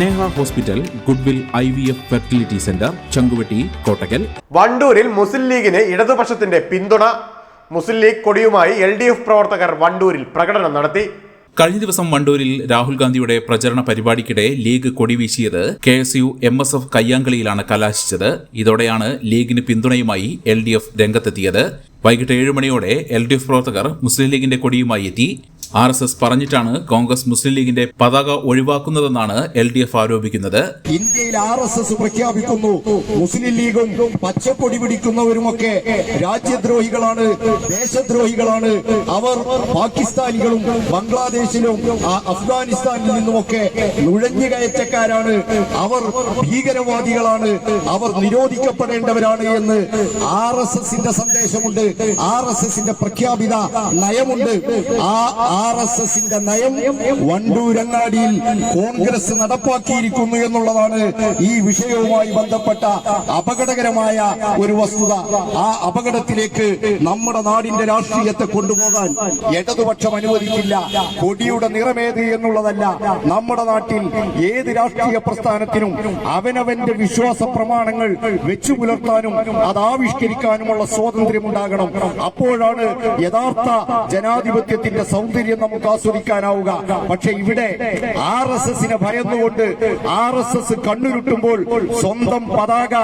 Neha hospital goodwill I V F fertility centre Changuvetty Kottakkal. വണ്ടൂരിൽ Muslim ലീഗിന് ഇടതുപക്ഷത്തിന്റെ പിന്തുണ. മുസ്ലിം ലീഗ് കൊടിയുമായി എൽ ഡി എഫ് പ്രവർത്തകർ വണ്ടൂരിൽ പ്രകടനം നടത്തി. കഴിഞ്ഞ ദിവസം വണ്ടൂരിൽ രാഹുൽ ഗാന്ധിയുടെ പ്രചരണ പരിപാടിക്കിടെ League കൊടിവീശിയത് K S U M S F കയ്യാങ്കളിയിലാണ് കലാശിച്ചത്. ഇതോടെയാണ് ലീഗിന് പിന്തുണയുമായി എൽ ഡി എഫ് രംഗത്തെത്തിയത്. വൈകിട്ട് ഏഴ് മണിയോടെ എൽ ഡി എഫ് പ്രവർത്തകർ മുസ്ലിം ലീഗിന്റെ കൊടിയുമായി എത്തി. ആർ എസ് എസ് പറഞ്ഞിട്ടാണ് കോൺഗ്രസ് മുസ്ലിം ലീഗിന്റെ പതാക ഒഴിവാക്കുന്നതെന്നാണ് എൽ ഡി എഫ് ആരോപിക്കുന്നത്. ഇന്ത്യയിൽ ആർ എസ് എസ് പ്രഖ്യാപിക്കുന്നു. മുസ്ലിം ലീഗും പച്ചപ്പൊടി പിടിക്കുന്നവരുമൊക്കെ രാജ്യദ്രോഹികളാണ് ദേശദ്രോഹികളാണ്. അവർ പാകിസ്ഥാനികളും ബംഗ്ലാദേശിലും അഫ്ഗാനിസ്ഥാനിൽ നിന്നുമൊക്കെ നുഴഞ്ഞു കയറ്റക്കാരാണ്. അവർ ഭീകരവാദികളാണ്. അവർ നിരോധിക്കപ്പെടേണ്ടവരാണ് എന്ന് ആർ എസ് എസിന്റെ സന്ദേശമുണ്ട്. ആർ എസ് എസിന്റെ പ്രഖ്യാപിത നയമുണ്ട്. ആ ആർ എസ് എസിന്റെ നയം വണ്ടൂരങ്ങാടിയിൽ കോൺഗ്രസ് നടപ്പാക്കിയിരിക്കുന്നു എന്നുള്ളതാണ് ഈ വിഷയവുമായി ബന്ധപ്പെട്ട അപകടകരമായ ഒരു വസ്തുത. ആ അപകടത്തിലേക്ക് നമ്മുടെ നാടിന്റെ രാഷ്ട്രീയത്തെ കൊണ്ടുപോകാൻ ഇടതുപക്ഷം അനുവദിക്കില്ല. കൊടിയുടെ നിറമേത് എന്നുള്ളതല്ല. നമ്മുടെ നാട്ടിൽ ഏത് രാഷ്ട്രീയ പ്രസ്ഥാനത്തിനും അവനവന്റെ വിശ്വാസ പ്രമാണങ്ങൾ വെച്ചു പുലർത്താനും അത് ആവിഷ്കരിക്കാനുമുള്ള സ്വാതന്ത്ര്യം ഉണ്ടാകണം അപ്പോഴാണ് യഥാർത്ഥ ജനാധിപത്യത്തിന്റെ സൗന്ദര്യം നമുക്ക് ആസ്വദിക്കാനാവുക. പക്ഷെ ഇവിടെ ആർ എസ് എസിനെ ഭയന്നുകൊണ്ട് ആർ എസ് എസ് കണ്ണുരുട്ടുമ്പോൾ സ്വന്തം പതാക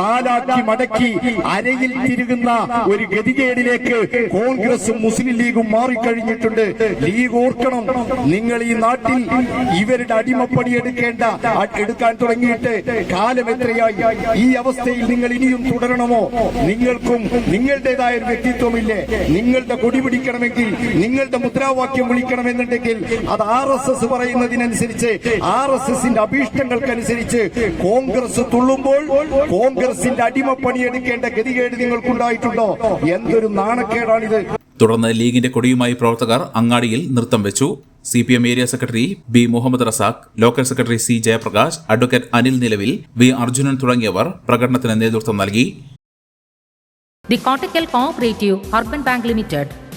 നാലാക്കി മടക്കി അരയിൽ തിരുകുന്ന ഒരു ഗതികേടിലേക്ക് കോൺഗ്രസും മുസ്ലിം ലീഗും മാറിക്കഴിഞ്ഞിട്ടുണ്ട്. ലീഗ് ഓർക്കണം നിങ്ങൾ ഈ നാട്ടിൽ ഇവരുടെ അടിമപ്പണി എടുക്കേണ്ട എടുക്കാൻ തുടങ്ങിയിട്ട് കാലം എത്രയായി? ഈ അവസ്ഥയിൽ നിങ്ങൾ ഇനിയും തുടരണമോ? നിങ്ങൾക്കും നിങ്ങളുടേതായ ഒരു വ്യക്തിത്വമില്ലേ? നിങ്ങളുടെ കൊടി പിടിക്കണമെങ്കിൽ നിങ്ങളുടെ മുദ്രാവാക്യം വിളിക്കണമെന്നുണ്ടെങ്കിൽ അത് ആർ എസ് എസ് പറയുന്നതിനനുസരിച്ച് ആർ എസ് എസിന്റെ അഭീഷ്ടങ്ങൾക്കനുസരിച്ച് കോൺഗ്രസ് തുള്ളുമ്പോൾ കോൺഗ്രസിന്റെ അടിമപ്പണി എടുക്കേണ്ട ഗതികേട് നിങ്ങൾക്കുണ്ടായിട്ടുണ്ടോ? എന്തൊരു നാണക്കേടാണിത്. തുടർന്ന് ലീഗിന്റെ കൊടിയുമായി പ്രവർത്തകർ അങ്ങാടിയിൽ നൃത്തം വെച്ചു. C P M area secretary B Muhammad Razak local secretary C Jayaprakash advocate Anil നിലവിൽ വി അർജുനൻ തുടങ്ങിയവർ പ്രകടനത്തിന് നേതൃത്വം നൽകി. The Kottakkal urban bank Bank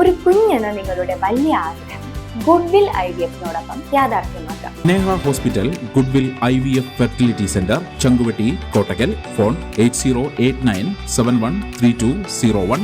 ഒരു കുഞ്ഞെന്ന നിങ്ങളുടെ വലിയ ആഗ്രഹം. ഗുഡ്വിൽ ഐ വി എഫിനോടൊപ്പം യാഥാർത്ഥ്യമാക്കാം. Sneha hospital goodwill I V F fertility centre Changuvetty Kottakkal phone eight zero eight nine seven one three two zero one.